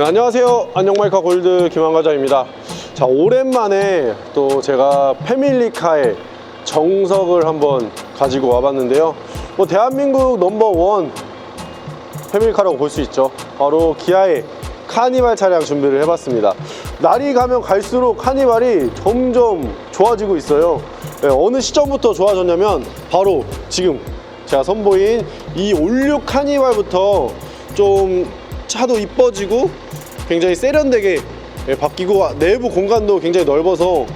네, 안녕하세요. 안녕마이카 골드 김한과장입니다. 자, 오랜만에 또 제가 패밀리카의 정석을 한번 가지고 와봤는데요. 뭐, 대한민국 넘버원 패밀리카라고 볼 수 있죠. 바로 기아의 카니발 차량 준비를 해봤습니다. 날이 가면 갈수록 카니발이 점점 좋아지고 있어요. 네, 어느 시점부터 좋아졌냐면 바로 지금 제가 선보인 이 올류 카니발부터 좀 차도 이뻐지고 굉장히 세련되게 예, 바뀌고 내부 공간도 굉장히 넓어서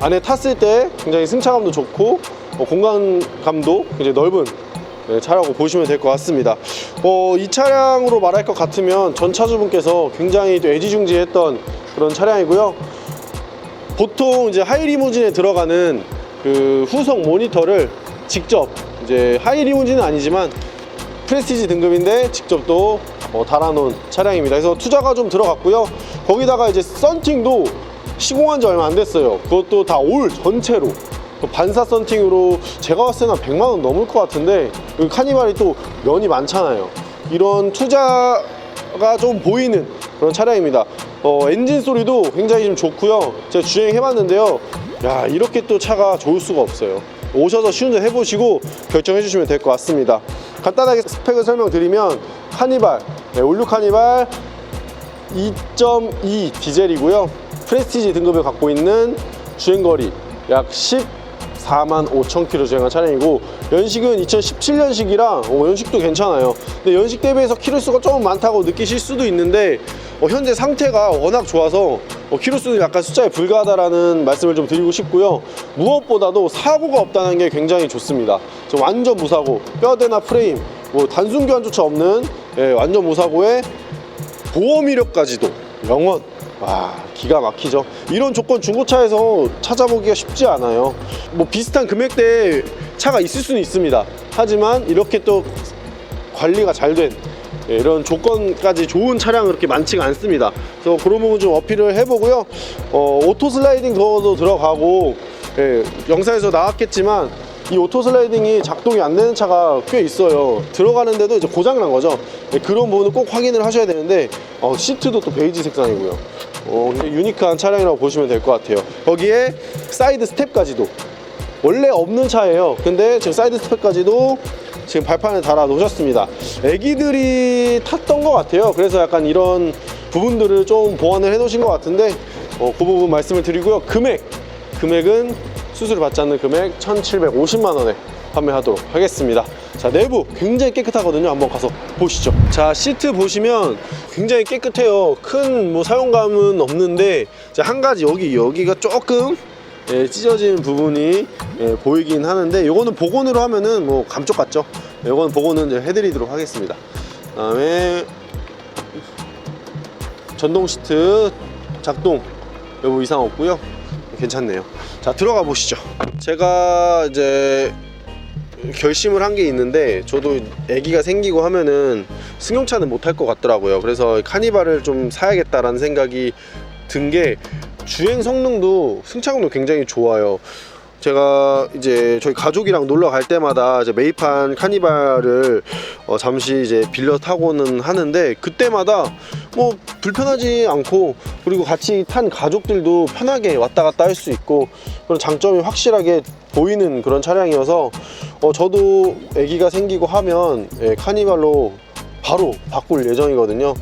안에 탔을 때 굉장히 승차감도 좋고 어, 공간감도 굉장히 넓은 네, 차라고 보시면 될 것 같습니다. 어, 이 차량으로 말할 것 같으면 전 차주분께서 굉장히 또 애지중지했던 그런 차량이고요. 보통 이제 하이리무진에 들어가는 그 후속 모니터를 직접 이제 하이리무진은 아니지만 프레스티지 등급인데 직접 또 어, 달아놓은 차량입니다. 그래서 투자가 좀 들어갔고요. 거기다가 이제 썬팅도 시공한 지 얼마 안 됐어요. 그것도 다 올 전체로 또 반사 썬팅으로 제가 봤을 때는 한 100만 원 넘을 것 같은데 그 카니발이 또 면이 많잖아요. 이런 투자가 좀 보이는 그런 차량입니다. 어, 엔진 소리도 굉장히 좀 좋고요. 제가 주행해봤는데요. 야 이렇게 또 차가 좋을 수가 없어요. 오셔서 시운전 해보시고 결정해 주시면 될 것 같습니다. 간단하게 스펙을 설명드리면 카니발, 네, 올류 카니발 2.2 디젤이고요. 프레스티지 등급을 갖고 있는 주행거리 약 14만 5천 킬로 주행한 차량이고 연식은 2017년식이라 어, 연식도 괜찮아요. 근데 연식 대비해서 키로수가 조금 많다고 느끼실 수도 있는데 어, 현재 상태가 워낙 좋아서 어, 키로수는 약간 숫자에 불과하다라는 말씀을 좀 드리고 싶고요. 무엇보다도 사고가 없다는 게 굉장히 좋습니다. 좀 완전 무사고 뼈대나 프레임 뭐 단순 교환조차 없는 예, 완전 무사고에 보험 이력까지도 영원 와 기가 막히죠. 이런 조건 중고차에서 찾아보기가 쉽지 않아요. 뭐 비슷한 금액대의 차가 있을 수는 있습니다. 하지만 이렇게 또 관리가 잘된 예, 이런 조건까지 좋은 차량은 그렇게 많지가 않습니다. 그래서 그런 부분 좀 어필을 해보고요. 어, 오토 슬라이딩 도어도 들어가고 예, 영상에서 나왔겠지만 이 오토 슬라이딩이 작동이 안 되는 차가 꽤 있어요. 들어가는데도 이제 고장 난 거죠. 네, 그런 부분을 꼭 확인을 하셔야 되는데 어, 시트도 또 베이지 색상이고요. 어, 유니크한 차량이라고 보시면 될 것 같아요. 거기에 사이드 스텝까지도 원래 없는 차예요. 근데 지금 사이드 스텝까지도 지금 발판에 달아 놓으셨습니다. 애기들이 탔던 것 같아요. 그래서 약간 이런 부분들을 좀 보완을 해 놓으신 것 같은데 어, 그 부분 말씀을 드리고요. 금액 금액은 수수료 받지 않는 금액 1,750만 원에 판매하도록 하겠습니다. 자, 내부 굉장히 깨끗하거든요. 한번 가서 보시죠. 자, 시트 보시면 굉장히 깨끗해요. 큰 뭐 사용감은 없는데 자, 한 가지 여기 여기가 조금 예, 찢어진 부분이 예, 보이긴 하는데 요거는 복원으로 하면은 뭐 감쪽 같죠? 예, 요거는 복원은 이제 해드리도록 하겠습니다. 그 다음에 전동 시트 작동 여부 이상 없고요. 괜찮네요. 자 들어가 보시죠. 제가 이제 결심을 한 게 있는데 저도 아기가 생기고 하면은 승용차는 못할 것 같더라고요. 그래서 카니발을 좀 사야겠다라는 생각이 든 게 주행 성능도 승차감도 굉장히 좋아요. 제가 이제 저희 가족이랑 놀러 갈 때마다 이제 메이판 카니발을 어 잠시 이제 빌려 타고는 하는데 그때마다 뭐 불편하지 않고 그리고 같이 탄 가족들도 편하게 왔다 갔다 할 수 있고 그런 장점이 확실하게 보이는 그런 차량이어서 어 저도 아기가 생기고 하면 예, 카니발로 바로 바꿀 예정이거든요.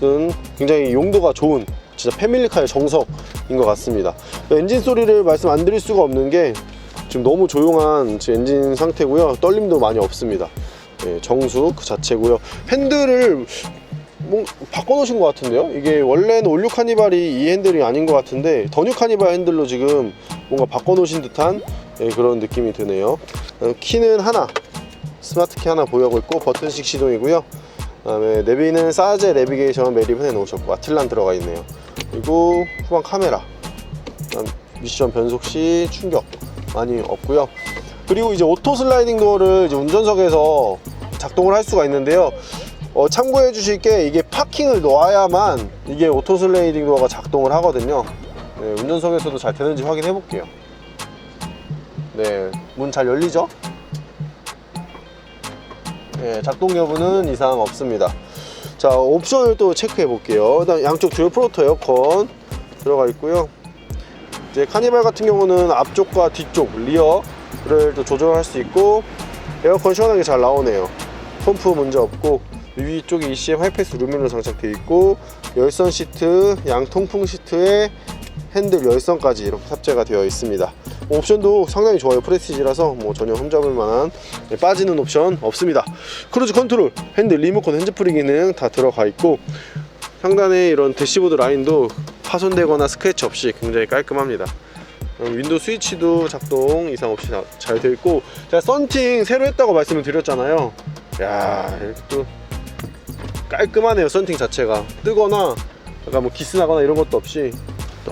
는 굉장히 용도가 좋은 진짜 패밀리카의 정석인 것 같습니다. 엔진 소리를 말씀 안 드릴 수가 없는 게 지금 너무 조용한 제 엔진 상태고요. 떨림도 많이 없습니다. 예, 정수 그 자체고요. 핸들을 뭐 바꿔놓으신 것 같은데요? 이게 원래는 올류 카니발이 이 핸들이 아닌 것 같은데 더뉴 카니발 핸들로 지금 뭔가 바꿔놓으신 듯한 예, 그런 느낌이 드네요. 어, 키는 하나, 스마트 키 하나 보유하고 있고 버튼식 시동이고요. 그다음에 내비는 사제 내비게이션 매립 해 놓으셨고 아틀란 들어가 있네요. 그리고 후방 카메라, 미션 변속 시 충격 많이 없고요. 그리고 이제 오토 슬라이딩 도어를 이제 운전석에서 작동을 할 수가 있는데요. 어, 참고해 주실 게 이게 파킹을 놓아야만 이게 오토 슬라이딩 도어가 작동을 하거든요. 네, 운전석에서도 잘 되는지 확인해 볼게요. 네, 문 잘 열리죠? 네, 작동 여부는 이상 없습니다. 자 옵션을 또 체크해 볼게요. 일단 양쪽 듀얼 프로토 에어컨 들어가 있고요. 이제 카니발 같은 경우는 앞쪽과 뒤쪽 리어를 또 조절할 수 있고 에어컨 시원하게 잘 나오네요. 펌프 문제 없고 위쪽에 ECM 하이패스 루미노 장착되어 있고 열선 시트 양 통풍 시트에 핸들 열선까지 이렇게 탑재가 되어 있습니다 옵션도 상당히 좋아요. 프레스티지라서 뭐 전혀 흠잡을 만한 네, 빠지는 옵션 없습니다. 크루즈 컨트롤 핸들 리모컨 핸즈프리 기능 다 들어가 있고 상단에 이런 대시보드 라인도 파손되거나 스크래치 없이 굉장히 깔끔합니다. 음, 윈도우 스위치도 작동 이상 없이 잘 되어 있고 제가 썬팅 새로 했다고 말씀을 드렸잖아요. 야 이렇게 또 깔끔하네요 썬팅 자체가. 뜨거나 약간 뭐 기스 나거나 이런 것도 없이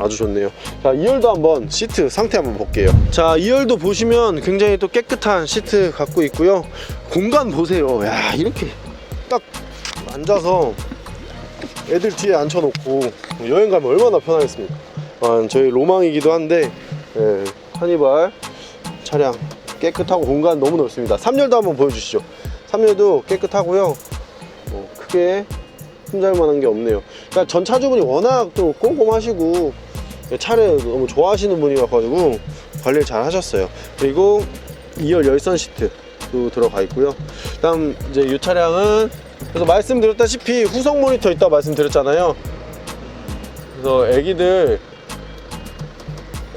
아주 좋네요. 자 2열도 한번 시트 상태 한번 볼게요. 자 2열도 보시면 굉장히 또 깨끗한 시트 갖고 있고요. 공간 보세요. 야 이렇게 딱 앉아서 애들 뒤에 앉혀놓고 여행 가면 얼마나 편하겠습니까? 아, 저희 로망이기도 한데 예, 하니발 차량 깨끗하고 공간 너무 넓습니다. 3열도 한번 보여주시죠. 3열도 깨끗하고요. 뭐 크게 흠잘 만한 게 없네요. 그러니까 전 차주분이 워낙 또 꼼꼼하시고 차를 너무 좋아하시는 분이어가지고 관리를 잘 하셨어요. 그리고 2열 열선 시트도 들어가 있고요. 다음 이제 이 차량은 그래서 말씀드렸다시피 후속 모니터 있다고 말씀드렸잖아요. 그래서 애기들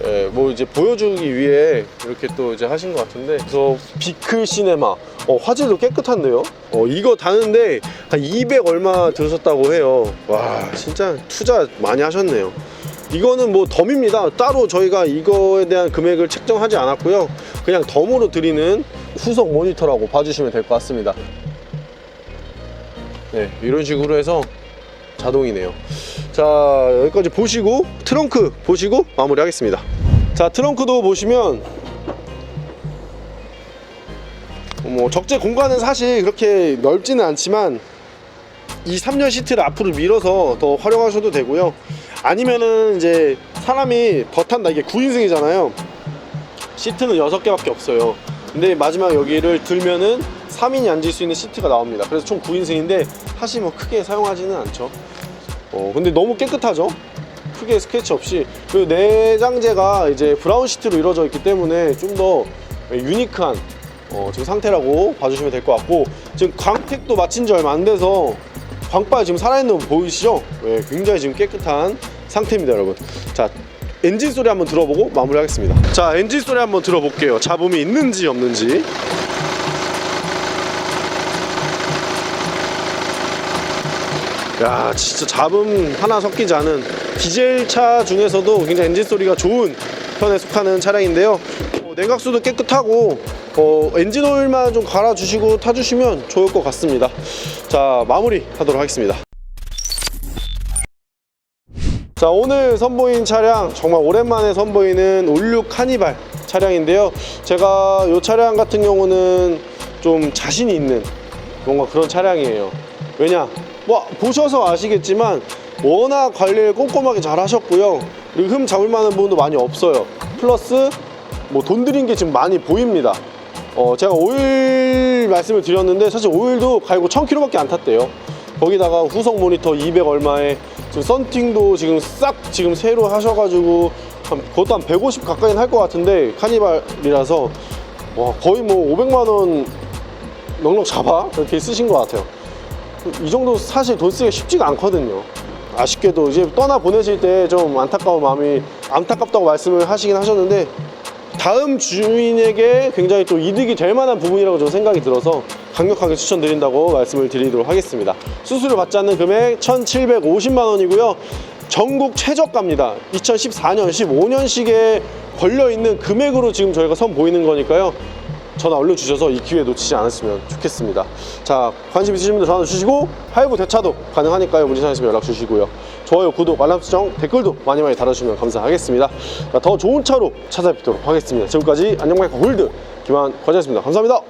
예, 뭐 이제 보여주기 위해 이렇게 또 이제 하신 것 같은데 그래서 비클 시네마. 어, 화질도 깨끗한데요? 어, 이거 다는데 한 200 얼마 들으셨다고 해요. 와 진짜 투자 많이 하셨네요 이거는 뭐 덤입니다. 따로 저희가 이거에 대한 금액을 책정하지 않았고요. 그냥 덤으로 드리는 후속 모니터라고 봐주시면 될 것 같습니다. 네 이런 식으로 해서 자동이네요. 자 여기까지 보시고 트렁크 보시고 마무리 하겠습니다. 자 트렁크도 보시면 뭐 적재 공간은 사실 그렇게 넓지는 않지만 이 3열 시트를 앞으로 밀어서 더 활용하셔도 되고요 아니면은 이제 사람이 더 탄다. 이게 9인승이잖아요. 시트는 6개밖에 없어요. 근데 마지막 여기를 들면은 3인이 앉을 수 있는 시트가 나옵니다. 그래서 총 9인승인데 사실 뭐 크게 사용하지는 않죠. 어 근데 너무 깨끗하죠? 크게 스케치 없이. 그리고 내장재가 이제 브라운 시트로 이루어져 있기 때문에 좀 더 유니크한 어, 지금 상태라고 봐주시면 될 것 같고 지금 광택도 마친 지 얼마 안 돼서 광발 지금 살아있는 거 보이시죠? 네, 굉장히 지금 깨끗한 상태입니다 여러분. 자 엔진 소리 한번 들어보고 마무리하겠습니다. 자 엔진 소리 한번 들어볼게요. 잡음이 있는지 없는지. 야 진짜 잡음 하나 섞이지 않은 디젤 차 중에서도 굉장히 엔진 소리가 좋은 편에 속하는 차량인데요. 어, 내각수도 깨끗하고 어, 엔진 오일만 좀 갈아주시고 타주시면 좋을 것 같습니다. 자 마무리 하도록 하겠습니다 자 오늘 선보인 차량 정말 오랜만에 선보이는 올류 카니발 차량인데요. 제가 이 차량 같은 경우는 좀 자신이 있는 뭔가 그런 차량이에요. 왜냐? 뭐 보셔서 아시겠지만 워낙 관리를 꼼꼼하게 잘 하셨고요. 그리고 흠 잡을 만한 부분도 많이 없어요. 플러스 뭐 돈 들인 게 지금 많이 보입니다. 어 제가 오일 말씀을 드렸는데 사실 오일도 갈고 1000km밖에 안 탔대요. 거기다가 후속 모니터 200 얼마에 지금 썬팅도 지금 싹 지금 새로 하셔가지고 한, 그것도 한 150 가까이는 할 것 같은데 카니발이라서 와 거의 뭐 500만 원 넉넉 잡아? 이렇게 쓰신 것 같아요. 이 정도 사실 돈 쓰기가 쉽지가 않거든요. 아쉽게도 이제 떠나 보내실 때 좀 안타까운 마음이 안타깝다고 말씀을 하시긴 하셨는데 다음 주인에게 굉장히 또 이득이 될 만한 부분이라고 저는 생각이 들어서 강력하게 추천드린다고 말씀을 드리도록 하겠습니다. 수수료 받지 않는 금액 1,750만 원이고요. 전국 최저가입니다. 2014년, 15년식에 걸려 있는 금액으로 지금 저희가 선 보이는 거니까요. 전화 올려주셔서 이 기회 놓치지 않았으면 좋겠습니다. 자, 관심 있으신 분들 전화 주시고 할부 대차도 가능하니까요. 문의 사항 있으면 연락 주시고요. 좋아요, 구독, 알람 설정, 댓글도 많이 많이 달아주시면 감사하겠습니다. 자, 더 좋은 차로 찾아뵙도록 하겠습니다. 지금까지 안녕마이크 골드 김한 과장이었습니다. 감사합니다.